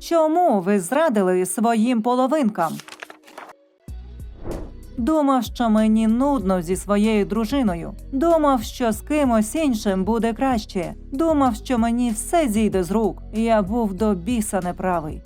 Чому ви зрадили своїм половинкам? Думав, що мені нудно зі своєю дружиною. Думав, що з кимось іншим буде краще. Думав, що мені все зійде з рук. Я був до біса неправий.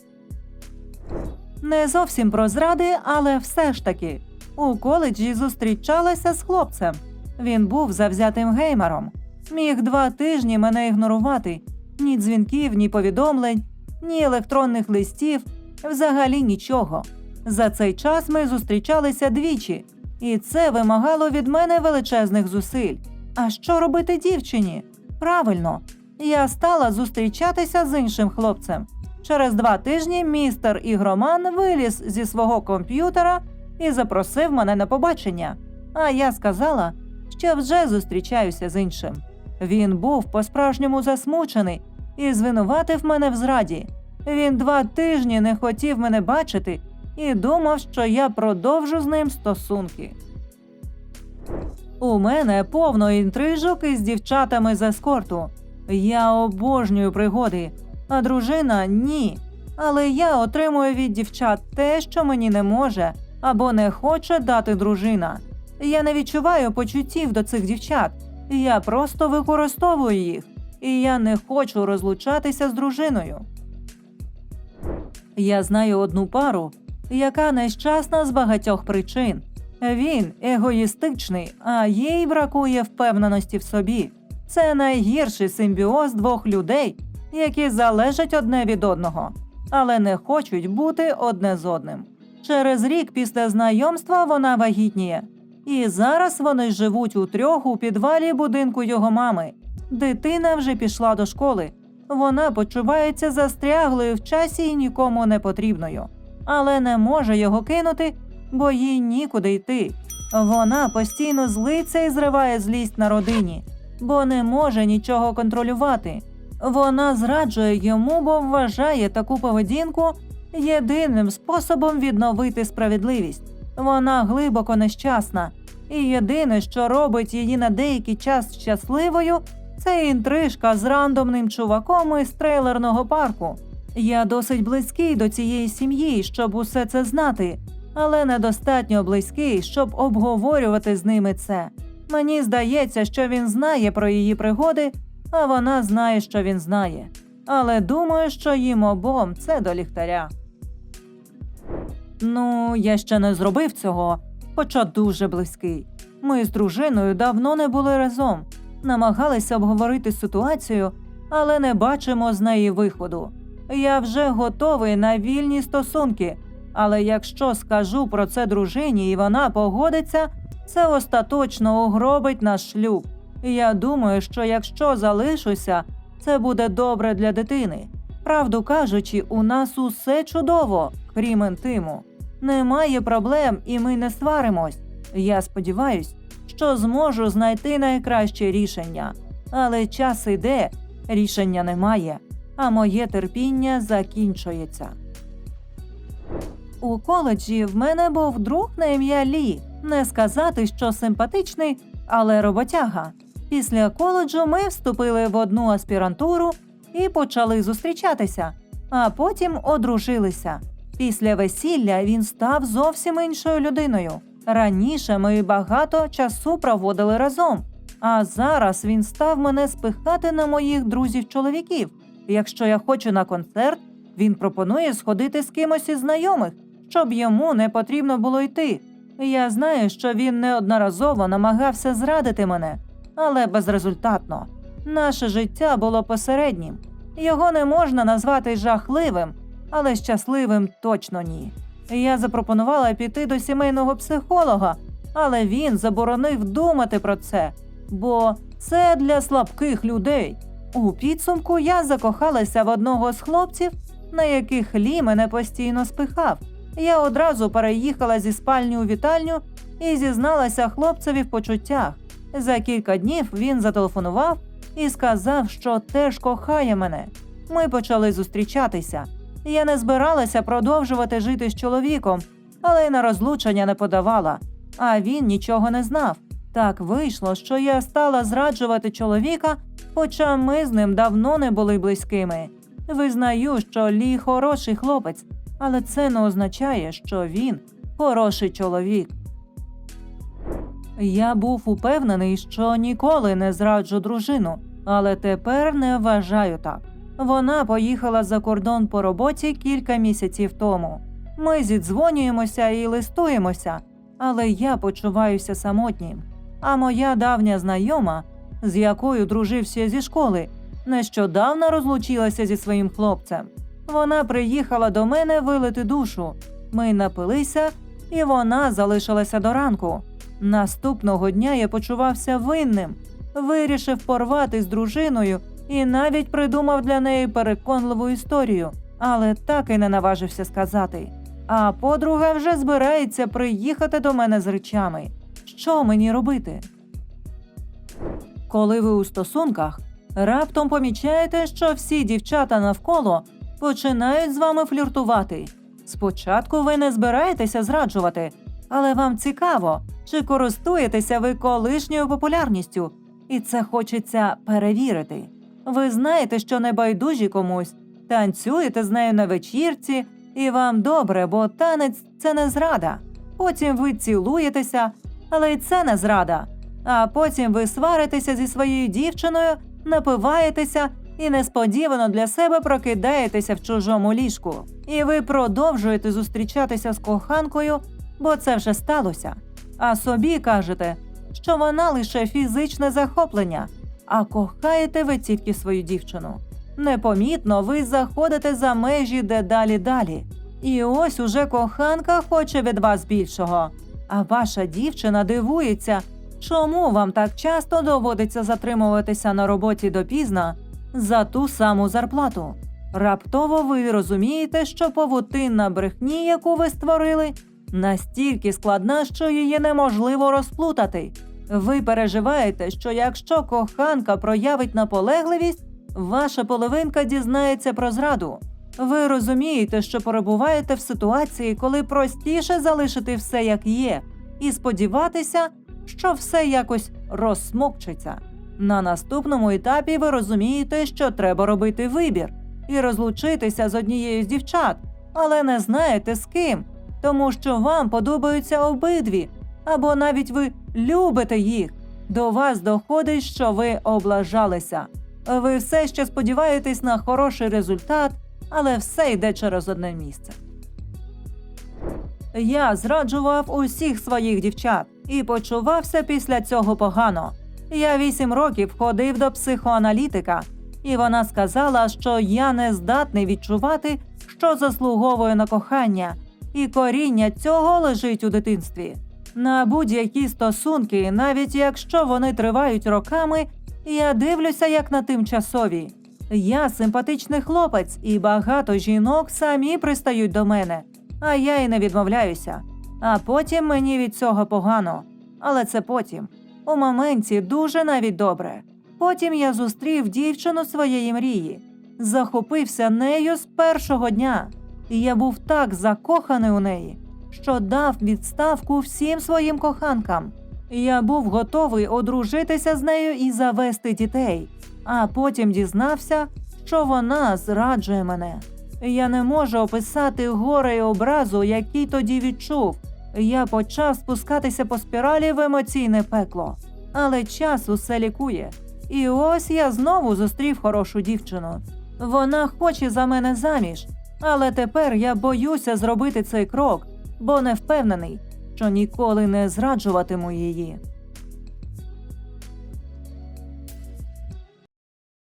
Не зовсім про зради, але все ж таки. У коледжі зустрічалася з хлопцем. Він був завзятим геймером. Міг два тижні мене ігнорувати. Ні дзвінків, ні повідомлень, ні електронних листів, взагалі нічого. За цей час ми зустрічалися двічі, і це вимагало від мене величезних зусиль. А що робити дівчині? Правильно, я стала зустрічатися з іншим хлопцем. Через два тижні містер ігроман виліз зі свого комп'ютера і запросив мене на побачення. А я сказала, що вже зустрічаюся з іншим. Він був по-справжньому засмучений і звинуватив мене в зраді. Він два тижні не хотів мене бачити і думав, що я продовжу з ним стосунки. У мене повно інтрижок із дівчатами з ескорту. Я обожнюю пригоди, а дружина ні. Але я отримую від дівчат те, що мені не може або не хоче дати дружина. Я не відчуваю почуттів до цих дівчат. Я просто використовую їх, і я не хочу розлучатися з дружиною. Я знаю одну пару, яка нещасна з багатьох причин. Він егоїстичний, а їй бракує впевненості в собі. Це найгірший симбіоз двох людей, які залежать одне від одного, але не хочуть бути одне з одним. Через рік після знайомства вона вагітніє, і зараз вони живуть у трьох у підвалі будинку його мами. Дитина вже пішла до школи. Вона почувається застряглою в часі і нікому не потрібною, але не може його кинути, бо їй нікуди йти. Вона постійно злиться і зриває злість на родині, бо не може нічого контролювати. Вона зраджує йому, бо вважає таку поведінку єдиним способом відновити справедливість. Вона глибоко нещасна, і єдине, що робить її на деякий час щасливою, це інтрижка з рандомним чуваком із трейлерного парку. Я досить близький до цієї сім'ї, щоб усе це знати, але недостатньо близький, щоб обговорювати з ними це. Мені здається, що він знає про її пригоди, а вона знає, що він знає. Але думаю, що їм обом це до ліхтаря. Ну, я ще не зробив цього, хоча дуже близький. Ми з дружиною давно не були разом, намагалися обговорити ситуацію, але не бачимо з неї виходу. Я вже готовий на вільні стосунки, але якщо скажу про це дружині і вона погодиться, це остаточно угробить наш шлюб. Я думаю, що якщо залишуся, це буде добре для дитини. Правду кажучи, у нас усе чудово, крім інтиму. Немає проблем, і ми не сваримось. Я сподіваюсь, що зможу знайти найкраще рішення. Але час іде, рішення немає, а моє терпіння закінчується. У коледжі в мене був друг на ім'я Лі. Не сказати, що симпатичний, але роботяга. Після коледжу ми вступили в одну аспірантуру і почали зустрічатися, а потім одружилися. Після весілля він став зовсім іншою людиною. Раніше ми багато часу проводили разом, а зараз він став мене спихати на моїх друзів-чоловіків. Якщо я хочу на концерт, він пропонує сходити з кимось із знайомих, щоб йому не потрібно було йти. Я знаю, що він неодноразово намагався зрадити мене, але безрезультатно. Наше життя було посереднім. Його не можна назвати жахливим, але щасливим точно ні. Я запропонувала піти до сімейного психолога, але він заборонив думати про це, бо це для слабких людей. У підсумку я закохалася в одного з хлопців, на яких Лі мене постійно спихав. Я одразу переїхала зі спальні у вітальню і зізналася хлопцеві в почуттях. За кілька днів він зателефонував і сказав, що теж кохає мене. Ми почали зустрічатися. Я не збиралася продовжувати жити з чоловіком, але й на розлучення не подавала. А він нічого не знав. Так вийшло, що я стала зраджувати чоловіка, хоча ми з ним давно не були близькими. Визнаю, що Лі хороший хлопець, але це не означає, що він хороший чоловік. Я був упевнений, що ніколи не зраджу дружину, але тепер не вважаю так. Вона поїхала за кордон по роботі кілька місяців тому. Ми зідзвонюємося і листуємося, але я почуваюся самотнім. А моя давня знайома, з якою дружився зі школи, нещодавно розлучилася зі своїм хлопцем. Вона приїхала до мене вилити душу. Ми напилися, і вона залишилася до ранку. Наступного дня я почувався винним, вирішив порвати з дружиною і навіть придумав для неї переконливу історію, але так і не наважився сказати. А подруга вже збирається приїхати до мене з речами. Що мені робити? Коли ви у стосунках, раптом помічаєте, що всі дівчата навколо починають з вами фліртувати. Спочатку ви не збираєтеся зраджувати, але вам цікаво, чи користуєтеся ви колишньою популярністю, і це хочеться перевірити. Ви знаєте, що не байдужі комусь, танцюєте з нею на вечірці, і вам добре, бо танець це не зрада. Потім ви цілуєтеся, але й це не зрада. А потім ви сваритеся зі своєю дівчиною, напиваєтеся і несподівано для себе прокидаєтеся в чужому ліжку. І ви продовжуєте зустрічатися з коханкою, бо це вже сталося. А собі кажете, що вона лише фізичне захоплення, а кохаєте ви тільки свою дівчину. Непомітно ви заходите за межі дедалі далі. І ось уже коханка хоче від вас більшого. А ваша дівчина дивується, чому вам так часто доводиться затримуватися на роботі допізна за ту саму зарплату. Раптово ви розумієте, що павутинна брехні, яку ви створили, настільки складна, що її неможливо розплутати. Ви переживаєте, що якщо коханка проявить наполегливість, ваша половинка дізнається про зраду. Ви розумієте, що перебуваєте в ситуації, коли простіше залишити все як є, і сподіватися, що все якось розсмокчиться. На наступному етапі ви розумієте, що треба робити вибір і розлучитися з однією з дівчат, але не знаєте з ким, тому що вам подобаються обидві, або навіть ви любите їх. До вас доходить, що ви облажалися. Ви все ще сподіваєтесь на хороший результат, але все йде через одне місце. Я зраджував усіх своїх дівчат і почувався після цього погано. Я вісім років ходив до психоаналітика, і вона сказала, що я не здатний відчувати, що заслуговую на кохання, і коріння цього лежить у дитинстві. На будь-які стосунки, навіть якщо вони тривають роками, я дивлюся як на тимчасові. Я симпатичний хлопець, і багато жінок самі пристають до мене, а я й не відмовляюся. А потім мені від цього погано. Але це потім. У моменті дуже навіть добре. Потім я зустрів дівчину своєї мрії, захопився нею з першого дня, і я був так закоханий у неї, що дав відставку всім своїм коханкам. Я був готовий одружитися з нею і завести дітей, а потім дізнався, що вона зраджує мене. Я не можу описати горе і образу, який тоді відчув. Я почав спускатися по спіралі в емоційне пекло, але час усе лікує. І ось я знову зустрів хорошу дівчину. Вона хоче за мене заміж, але тепер я боюся зробити цей крок, бо не впевнений, що ніколи не зраджуватиму її.